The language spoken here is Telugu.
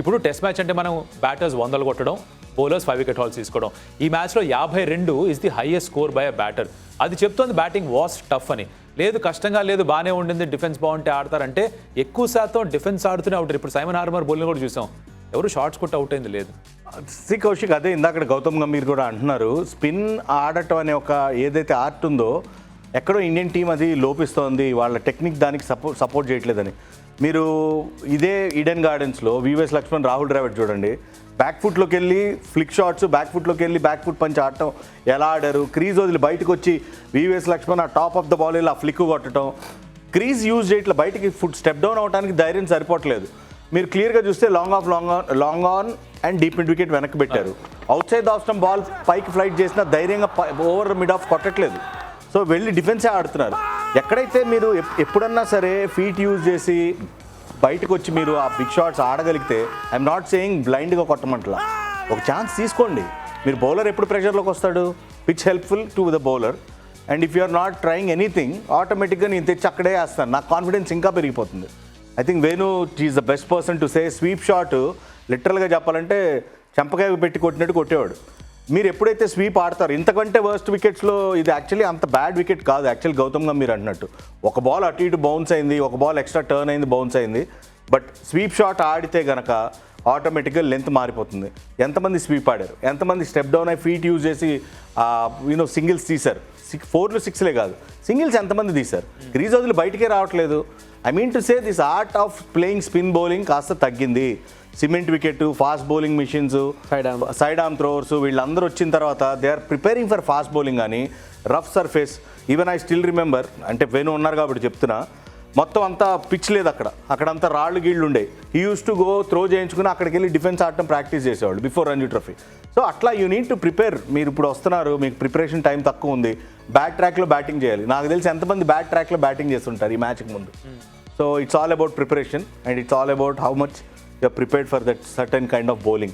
ఇప్పుడు టెస్ట్ మ్యాచ్ అంటే మనం బ్యాటర్స్ వందలు కొట్టడం బౌలర్స్ ఫైవ్ వికెట్ హాల్స్ తీసుకోవడం. ఈ మ్యాచ్లో యాభై రెండు is the highest score by a batter అది చెప్తోంది బ్యాటింగ్ వాస్ టఫ్ అని. లేదు కష్టంగా లేదు బాగానే ఉండింది డిఫెన్స్ బాగుంటే ఆడతారంటే ఎక్కువ శాతం డిఫెన్స్ ఆడుతూనే అవుతారు. ఇప్పుడు సైమన్ ఆర్మర్ బౌలింగ్ కూడా చూసాం. ఎవరు షార్ట్స్ కొట్టి అవుట్ అయింది లేదు. సి కౌశిక్ అదే ఇందాక గౌతమ్ గంభీర్ కూడా అంటున్నారు స్పిన్ ఆడటం అనే ఒక ఏదైతే ఆర్ట్ ఉందో ఎక్కడో ఇండియన్ టీం అది లోపిస్తోంది వాళ్ళ టెక్నిక్ దానికి సపోర్ట్ సపోర్ట్ చేయట్లేదని. మీరు ఇదే ఈడెన్ గార్డెన్స్లో వివిఎస్ లక్ష్మణ్ రాహుల్ ద్రావిడ్ చూడండి. బ్యాక్ ఫుట్లోకి వెళ్ళి ఫ్లిక్ షాట్స్ బ్యాక్ ఫుట్లోకి వెళ్ళి బ్యాక్ ఫుట్ పంచి ఆడటం ఎలా ఆడారు? క్రీజ్ వదిలి బయటకు వచ్చి వివిఎస్ లక్ష్మణ్ ఆ టాప్ ఆఫ్ ద బాల్ వెళ్ళి ఆ ఫ్లిక్ కొట్టడం. క్రీజ్ యూజ్ చేయట్లే బయటికి ఫుట్ స్టెప్ డౌన్ అవడానికి ధైర్యం సరిపోవట్లేదు. మీరు క్లియర్గా చూస్తే long off long on long on and deep mid wicket వెనక్కి పెట్టారు. అవుట్ సైడ్ ఆఫ్టమ్ బాల్ పైకి ఫ్లైట్ చేసినా ధైర్యంగా ఓవర్ మిడ్ ఆఫ్ కొట్టట్లేదు. సో వెళ్ళి డిఫెన్సే ఆడుతున్నారు. ఎక్కడైతే మీరు ఎప్పుడన్నా సరే ఫీట్ యూజ్ చేసి బయటకు వచ్చి మీరు ఆ బిగ్ షాట్స్ ఆడగలిగితే ఐఎమ్ నాట్ సేయింగ్ బ్లైండ్గా కొట్టమంటలా. ఒక ఛాన్స్ తీసుకోండి. మీరు బౌలర్ ఎప్పుడు ప్రెషర్లోకి వస్తాడు? Pitch helpful to the bowler. And if you are not trying anything ఆటోమేటిక్గా నేను తెచ్చి అక్కడే వేస్తాను. నాకు కాన్ఫిడెన్స్ ఇంకా పెరిగిపోతుంది. I think Venu is the best person to say sweep shot లిటరల్గా చెప్పాలంటే చెంపకాయ పెట్టి కొట్టినట్టు కొట్టేవాడు. మీరు ఎప్పుడైతే స్వీప్ ఆడతారు ఇంతకంటే వర్స్ట్ వికెట్స్లో ఇది యాక్చువల్లీ అంత బ్యాడ్ వికెట్ కాదు యాక్చువల్ గౌతమ్ గంభీర్ అన్నట్టు ఒక బాల్ అటు ఇటు బౌన్స్ అయింది ఒక బాల్ ఎక్స్ట్రా టర్న్ అయింది బౌన్స్ అయింది. బట్ స్వీప్ షాట్ ఆడితే గనక ఆటోమేటిక్గా లెంత్ మారిపోతుంది. ఎంతమంది స్వీప్ ఆడారు? ఎంతమంది స్టెప్ డౌన్ అయి ఫీట్ యూజ్ చేసి యూనో సింగిల్స్ తీశారు? సిక్స్ ఫోర్లు సిక్స్లే కాదు. సింగిల్స్ ఎంతమంది తీశారు? క్రీజ్ వదిలి బయటికే రావట్లేదు. I mean to say this art of playing spin bowling కాస్త తగ్గింది. Cement wicket fast bowling machines. Side arm throwers వీళ్ళందరూ వచ్చిన తర్వాత they are preparing for fast bowling కానీ rough surface even I still remember అంటే వేణు ఉన్నారు కాబట్టి చెప్తున్నా మొత్తం అంతా పిచ్ లేదు అక్కడ. అక్కడంతా రాళ్ళు గీళ్ళు ఉండే. ఈ యూస్ టు గో త్రో చేయించుకుని అక్కడికి వెళ్ళి డిఫెన్స్ ఆడటం ప్రాక్టీస్ చేసేవాళ్ళు బిఫోర్ రంజీ ట్రోఫీ సో అట్లా యూ నీడ్ టు ప్రిపేర్ మీరు ఇప్పుడు వస్తున్నారు మీకు ప్రిపరేషన్ టైం తక్కువ ఉంది. బ్యాక్ ట్రాక్లో బ్యాటింగ్ చేయాలి. నాకు తెలిసి ఎంతమంది బ్యాక్ ట్రాక్లో బ్యాటింగ్ చేస్తుంటారు ఈ మ్యాచ్కి ముందు. So it's all about preparation and it's all about how much you are prepared for that certain kind of bowling.